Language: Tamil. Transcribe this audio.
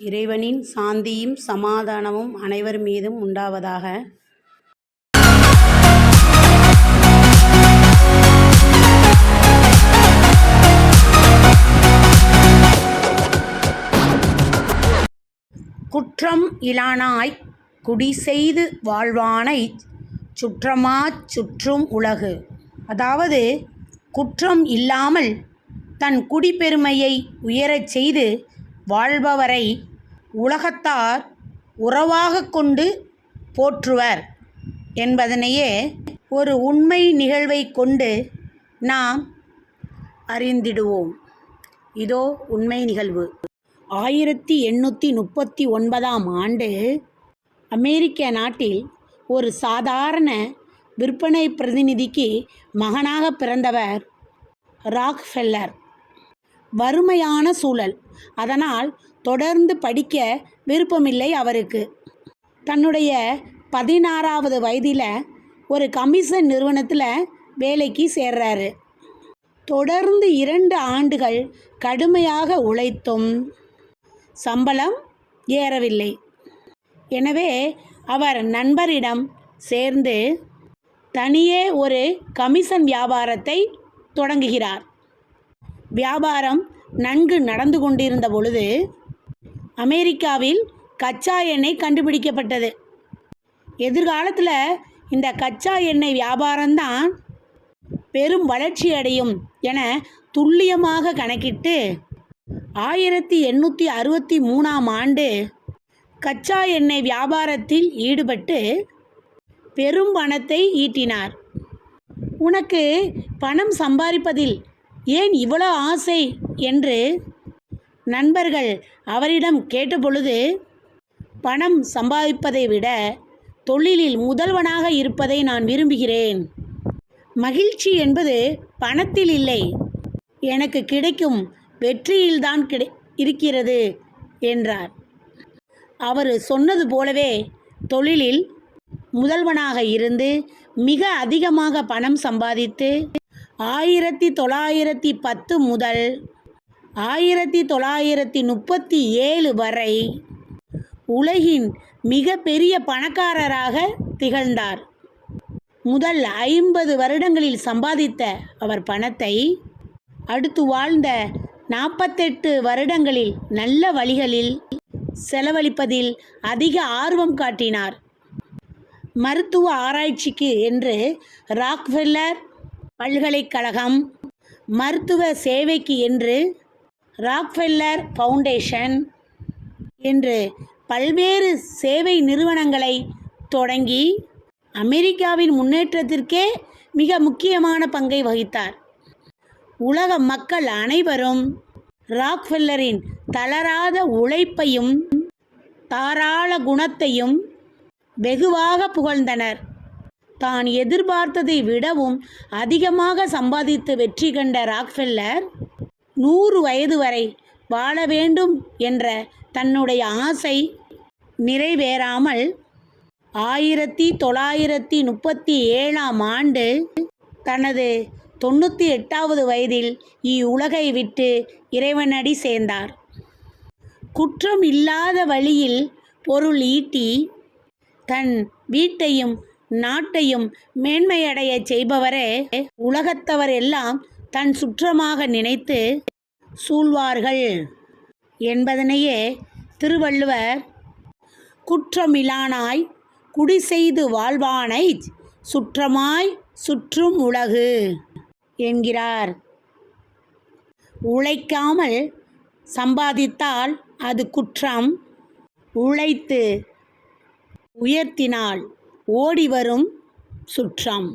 இறைவனின் சாந்தியும் சமாதானமும் அனைவர் மீதும் உண்டாவதாக. குற்றம் இலானாய் குடி செய்து வாழ்வானைச் சுற்றமாச் சுற்றும் உலகு. அதாவது குற்றம் இல்லாமல் தன் குடிப்பெருமையை உயரச் செய்து வாழ்பவரை உலகத்தார் உறவாகக் கொண்டு போற்றுவர் என்பதனையே ஒரு உண்மை நிகழ்வைக் கொண்டு நாம் அறிந்திடுவோம். இதோ உண்மை நிகழ்வு. ஆயிரத்தி எண்ணூற்றி முப்பத்தி ஒன்பதாம் ஆண்டு அமெரிக்க நாட்டில் ஒரு சாதாரண விற்பனை பிரதிநிதிக்கு மகனாக பிறந்தவர் ராக்ஃபெல்லர். வறுமையான சூழல். அதனால் தொடர்ந்து படிக்க விருப்பமில்லை அவருக்கு. தன்னுடைய பதினாறாவது வயதில் ஒரு கமிஷன் நிறுவனத்தில் வேலைக்கு சேர்றாரு. தொடர்ந்து இரண்டு ஆண்டுகள் கடுமையாக உழைத்தும் சம்பளம் ஏறவில்லை. எனவே அவர் நண்பரிடம் சேர்ந்து தனியே ஒரு கமிஷன் வியாபாரத்தை தொடங்குகிறார். வியாபாரம் நன்கு நடந்து கொண்டிருந்த பொழுது அமெரிக்காவில் கச்சா எண்ணெய் கண்டுபிடிக்கப்பட்டது. எதிர்காலத்தில் இந்த கச்சா எண்ணெய் வியாபாரம்தான் பெரும் வளர்ச்சி அடையும் என துல்லியமாக கணக்கிட்டு ஆயிரத்தி எண்ணூற்றி அறுபத்தி மூணாம் ஆண்டு கச்சா எண்ணெய் வியாபாரத்தில் ஈடுபட்டு பெரும் பணத்தை ஈட்டினார். உனக்கு பணம் சம்பாதிப்பதில் ஏன் இவ்வளோ ஆசை? என்று நண்பர்கள் அவரிடம் கேட்டபொழுது பணம் சம்பாதிப்பதை விட தொழிலில் முதல்வனாக இருப்பதை நான் விரும்புகிறேன். மகிழ்ச்சி என்பது பணத்தில் இல்லை. எனக்கு கிடைக்கும் வெற்றியில்தான் கிடை இருக்கிறது என்றார். அவர் சொன்னது போலவே தொழிலில் முதல்வனாக இருந்து மிக அதிகமாக பணம் சம்பாதித்து ஆயிரத்தி தொள்ளாயிரத்தி பத்து முதல் ஆயிரத்தி தொள்ளாயிரத்தி முப்பத்தி ஏழு வரை உலகின் மிக பெரிய பணக்காரராக திகழ்ந்தார். முதல் ஐம்பது வருடங்களில் சம்பாதித்த அவர் பணத்தை அடுத்து வாழ்ந்த நாற்பத்தெட்டு வருடங்களில் நல்ல வழிகளில் செலவழிப்பதில் அதிக ஆர்வம் காட்டினார். மருத்துவ ஆராய்ச்சிக்கு என்று ராக்ஃபெல்லர் பல்கலைக்கழகம் மருத்துவ சேவைக்கு என்று ராக்ஃபெல்லர் ஃபவுண்டேஷன் என்று பல்வேறு சேவை நிறுவனங்களை தொடங்கி அமெரிக்காவின் முன்னேற்றத்திற்கே மிக முக்கியமான பங்கை வகித்தார். உலக மக்கள் அனைவரும் ராக்ஃபெல்லரின் தளராத உழைப்பையும் தாராள குணத்தையும் வெகுவாக புகழ்ந்தனர். தான் எதிர்பார்த்ததை விடவும் அதிகமாக சம்பாதித்து வெற்றி கண்ட ராக்ஃபெல்லர் நூறு வயது வரை வாழ வேண்டும் என்ற தன்னுடைய ஆசை நிறைவேறாமல் ஆயிரத்தி தொள்ளாயிரத்தி முப்பத்தி ஏழாம் ஆண்டு தனது தொண்ணூற்றி எட்டாவது வயதில் இவ்வுலகை விட்டு இறைவனடி சேர்ந்தார். குற்றம் இல்லாத வழியில் பொருள் ஈட்டி தன் வீட்டையும் நாட்டையும் மேன்மையடையச் செய்பவரே உலகத்தவர் எல்லாம் தன் சுற்றமாக நினைத்து சூழ்வார்கள் என்பதனையே திருவள்ளுவர் குற்றமிலானாய் குடிசெய்து வாழ்வானை சுற்றமாய் சுற்றும் உலகு என்கிறார். உழைக்காமல் சம்பாதித்தால் அது குற்றம். உழைத்து உயர்த்தினால் ஓடி வரும் சுற்றம்.